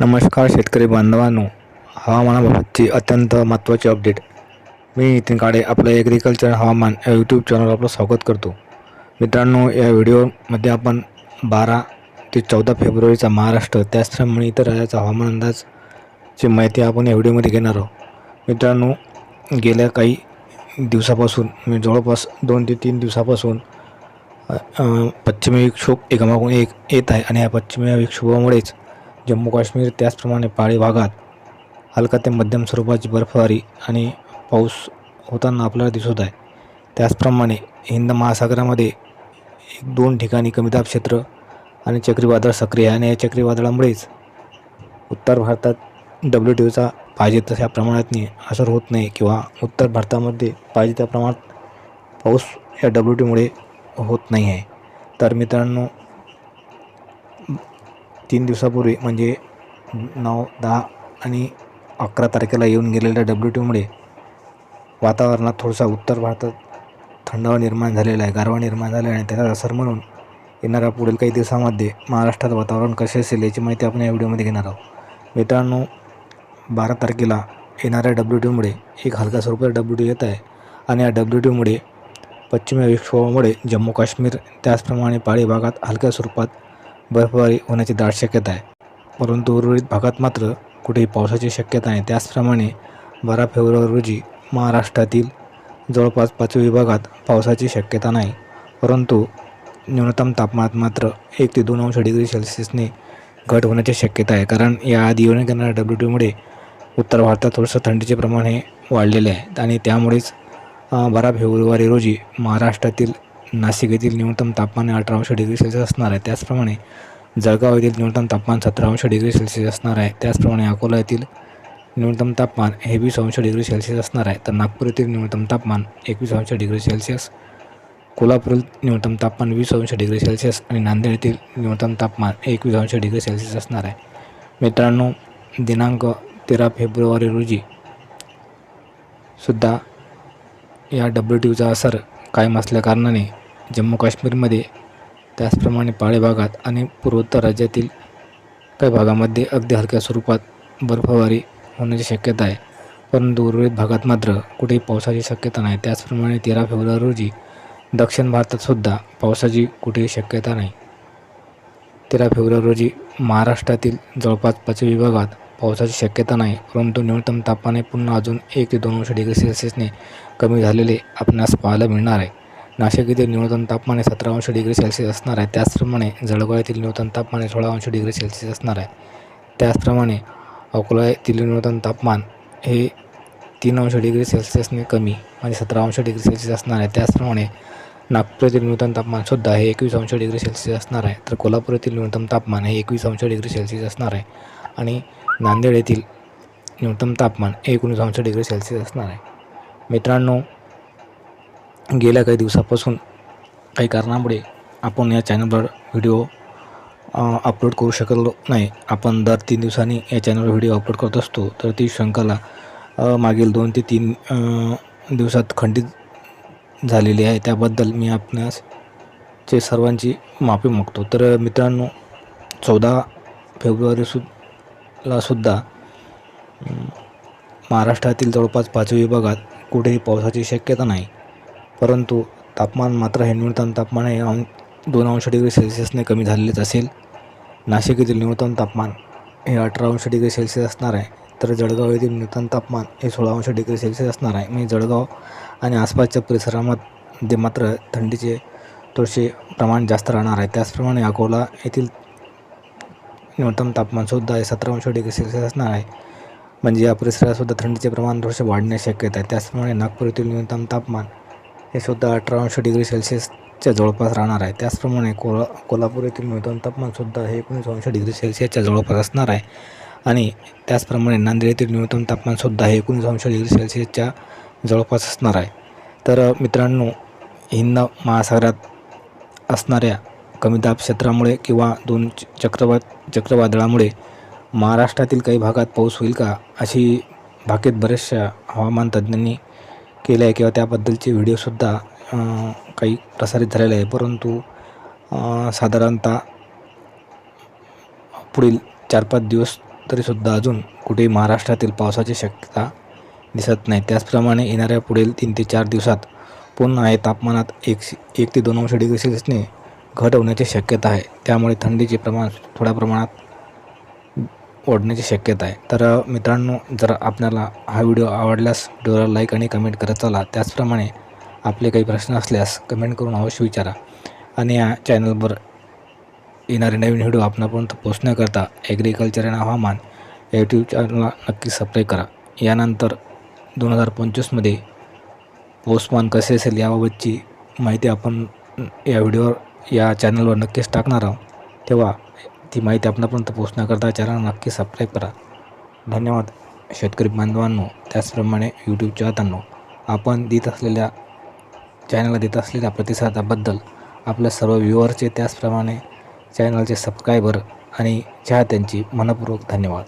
नमस्कार शेतकरी बांधवांनो हवामानाबाबतची अत्यंत महत्त्वाची अपडेट मी नितीन काळे आपलं ॲग्रिकल्चर हवामान या यूट्यूब चॅनलवर आपलं स्वागत करतो. मित्रांनो या व्हिडिओमध्ये आपण बारा ते चौदा फेब्रुवारीचा महाराष्ट्र त्याचप्रमाणे इतर राज्याचा हवामान अंदाजची माहिती आपण या व्हिडिओमध्ये घेणार आहोत. मित्रांनो गेल्या काही दिवसापासून मी जवळपास दोन ते तीन दिवसापासून पश्चिमी विक्षोभ एकामागून एक येत आहे आणि या पश्चिमी विक्षोभामुळेच जम्मू काश्मीर त्याचप्रमाणे पाळी भागात हलका ते मध्यम स्वरूपाची बर्फबारी आणि पाऊस होताना आपल्याला दिसत आहे. त्याचप्रमाणे हिंद महासागरामध्ये एक दोन ठिकाणी कमीदाब क्षेत्र आणि चक्रीवादळ सक्रिय आहे. आणि या चक्रीवादळामुळेच उत्तर भारतात डब्ल्यू टी ओचा पाहिजे तशा प्रमाणात असर होत नाही किंवा उत्तर भारतामध्ये पाहिजे त्या प्रमाणात पाऊस या डब्ल्यू टीमुळे होत नाही आहे. तर मित्रांनो तीन दिवसापूर्वी म्हणजे नऊ दहा आणि अकरा तारखेला येऊन गेलेल्या डब्ल्यू टीमुळे वातावरणात थोडासा उत्तर भारतात थंडावा निर्माण झालेला आहे गारवा निर्माण झाला आहे आणि त्याचा असर म्हणून येणाऱ्या पुढील काही दिवसामध्ये महाराष्ट्रात वातावरण कसे असेल याची माहिती आपण या व्हिडिओमध्ये घेणार आहोत. मित्रांनो बारा तारखेला येणाऱ्या डब्ल्यू टीमुळे एक हलका स्वरूपाचा डब्ल्यू टी येत आहे आणि या डब्ल्यू टीमुळे पश्चिमी विक्षोभामुळे जम्मू काश्मीर त्याचप्रमाणे पाळी भागात हलक्या स्वरूपात बर्फबारी होण्याची दाट शक्यता आहे. परंतु उर्वरित भागात मात्र कुठेही पावसाची शक्यता आहे त्याचप्रमाणे बारा फेब्रुवारी रोजी महाराष्ट्रातील जवळपास पाचवी विभागात पावसाची शक्यता नाही. परंतु न्यूनतम तापमानात मात्र एक ते दोन अंश डिग्री सेल्सिअसने घट होण्याची शक्यता आहे. कारण याआधी येऊन येणाऱ्या डब्ल्यू टीमुळे उत्तर भारतात थोडंसं थंडीचे प्रमाण हे वाढलेले आहे. आणि त्यामुळेच बारा फेब्रुवारी रोजी महाराष्ट्रातील नाशिक येथील न्यूनतम तापमान अठरा अंश डिग्री सेल्सिअस असणार आहे. त्याचप्रमाणे जळगाव येथील न्यूनतम तापमान सतरा अंश डिग्री सेल्सिअस असणार आहे. त्याचप्रमाणे अकोला येथील न्यूनतम तापमान हे वीस अंश डिग्री सेल्सिअस असणार आहे. तर नागपूर येथील न्यूनतम तापमान एकवीस अंश डिग्री सेल्सिअस कोल्हापूर न्यूनतम तापमान वीस अंश डिग्री सेल्सिअस आणि नांदेड येथील न्यूनतम तापमान एकवीस अंश डिग्री सेल्सिअस असणार आहे. मित्रांनो दिनांक तेरा फेब्रुवारी रोजी सुद्धा या डब्ल्यू टीचा असर कायम असल्याकारणाने जम्मू काश्मीरमध्ये. त्याचप्रमाणे पाळे भागात आणि पूर्वोत्तर राज्यातील काही भागामध्ये अगदी हलक्या स्वरूपात बर्फवारी होण्याची शक्यता आहे. परंतु उर्वरित भागात मात्र कुठेही पावसाची शक्यता नाही. त्याचप्रमाणे तेरा फेब्रुवारी रोजी दक्षिण भारतातसुद्धा पावसाची कुठेही शक्यता नाही. तेरा फेब्रुवारी रोजी महाराष्ट्रातील जवळपास पाचव्या विभागात पावसाची शक्यता नाही. परंतु न्यूनतम तापमान पुन्हा अजून एक ते दोन अंश डिग्री सेल्सिअसने कमी झालेले आपणास पाहायला मिळणार आहे. नाशिक येथील न्यूनतम तापमान हे सतरा अंश डिग्री सेल्सिअस असणार आहे. त्याचप्रमाणे जळगाव येथील न्यूनतम तापमान हे सोळा अंश डिग्री सेल्सिअस असणार आहे. त्याचप्रमाणे अकोला येथील न्यूनतम तापमान हे तीन अंश डिग्री सेल्सिअसने कमी म्हणजे सतरा अंश डिग्री सेल्सिअस असणार आहे. त्याचप्रमाणे नागपूर येथील न्यूनतम तापमानसुद्धा हे एकवीस अंश डिग्री सेल्सिअस असणार आहे. तर कोल्हापूर येथील न्यूनतम तापमान हे एकवीस अंश डिग्री सेल्सिअस असणार आहे. आणि नांदेड येथील न्यूनतम तापमान हे एकोणीस अंश डिग्री सेल्सिअस असणार आहे. मित्रांनो गेल्या काही दिवसापासून काही कारणामुळे आपण या चॅनलवर व्हिडिओ अपलोड करू शकलो नाही. आपण दर तीन दिवसांनी या चॅनलवर व्हिडिओ अपलोड करत असतो. तर ती शंकाला मागील दोन ते तीन दिवसात खंडित झालेली आहे. त्याबद्दल मी आपणास चे सर्वांची माफी मागतो. तर मित्रांनो चौदा फेब्रुवारी सु ला सुद्धा महाराष्ट्रातील जवळपास पाचवी विभागात कुठेही पावसाची शक्यता नाही. परंतु तापमान मात्र हे न्यूनतम तापमान हे अं दोन अंश डिग्री सेल्सिअसने कमी झालेलेच असेल. नाशिक येथील न्यूनतम तापमान हे अठरा अंश डिग्री सेल्सिअस असणार आहे. तर जळगाव येथील न्यूनतम तापमान हे सोळा अंश डिग्री सेल्सिअस असणार आहे. म्हणजे जळगाव आणि आसपासच्या परिसरामध्ये मात्र थंडीचे थोडेसे प्रमाण जास्त राहणार आहे. त्याचप्रमाणे अकोला येथील न्यूनतम तापमानसुद्धा हे सतरा अंश डिग्री सेल्सिअस असणार आहे. म्हणजे या परिसरातसुद्धा थंडीचे प्रमाण थोडेसे वाढण्याची शक्यता आहे. त्याचप्रमाणे नागपूर येथील न्यूनतम तापमान हे सुद्धा अठरा अंश डिग्री सेल्सिअसच्या जवळपास राहणार आहे. त्याचप्रमाणे कोला कोल्हापूर येथील न्यूनतम तापमानसुद्धा हे एकोणीस अंश डिग्री सेल्सिअसच्या जवळपास असणार आहे. आणि त्याचप्रमाणे नांदेड येथील न्यूनतम तापमानसुद्धा हे एकोणीस अंश डिग्री सेल्सिअसच्या जवळपास असणार आहे. तर मित्रांनो हिंद महासागरात असणाऱ्या कमी दाब क्षेत्रामुळे किंवा दोन चक्रवात चक्रवा महाराष्ट्रातील काही भागात पाऊस होईल का अशी भाकीत बऱ्याचशा हवामान तज्ज्ञांनी केले आहे किंवा त्याबद्दलचे व्हिडिओसुद्धा काही प्रसारित झालेले आहे. परंतु साधारणतः पुढील चार पाच दिवस तरीसुद्धा अजून कुठेही महाराष्ट्रातील पावसाची शक्यता दिसत नाही. त्याचप्रमाणे येणाऱ्या पुढील तीन ते चार दिवसात पुन्हा हे तापमानात एक एक ते दोन अंश डिग्री सेल्सिअसने घट होण्याची शक्यता आहे. त्यामुळे थंडीचे प्रमाण थोड्या प्रमाणात ओढण्याची शक्यता आहे. तर मित्रांनो जर आपल्याला हा व्हिडिओ आवडल्यास व्हिडिओला लाईक आणि कमेंट करत चला. त्याचप्रमाणे आपले काही प्रश्न असल्यास कमेंट करून अवश्य विचारा. आणि या चॅनलवर येणारे नवीन व्हिडिओ आपणापर्यंत पोहोचण्याकरता ॲग्रिकल्चर आणि हवामान या यूट्यूब चॅनलला नक्की सबस्क्राईब करा. यानंतर दोन हजार पंचवीसमध्ये पोस्टमान कसे असेल याबाबतची माहिती आपण या व्हिडिओवर या चॅनलवर नक्कीच टाकणार आहोत. तेव्हा ती माहिती आपणापर्यंत पोहोचण्याकरता चॅनल नक्की सबस्क्राईब करा. धन्यवाद. शेतकरी बांधवांनो त्याचप्रमाणे यूट्यूब चाहत्यांनो आपण देत असलेल्या चॅनलला देत असलेल्या प्रतिसादाबद्दल आपल्या सर्व व्ह्युअरचे त्याचप्रमाणे चॅनलचे सबस्क्रायबर आणि चाहत्यांची मनपूर्वक धन्यवाद.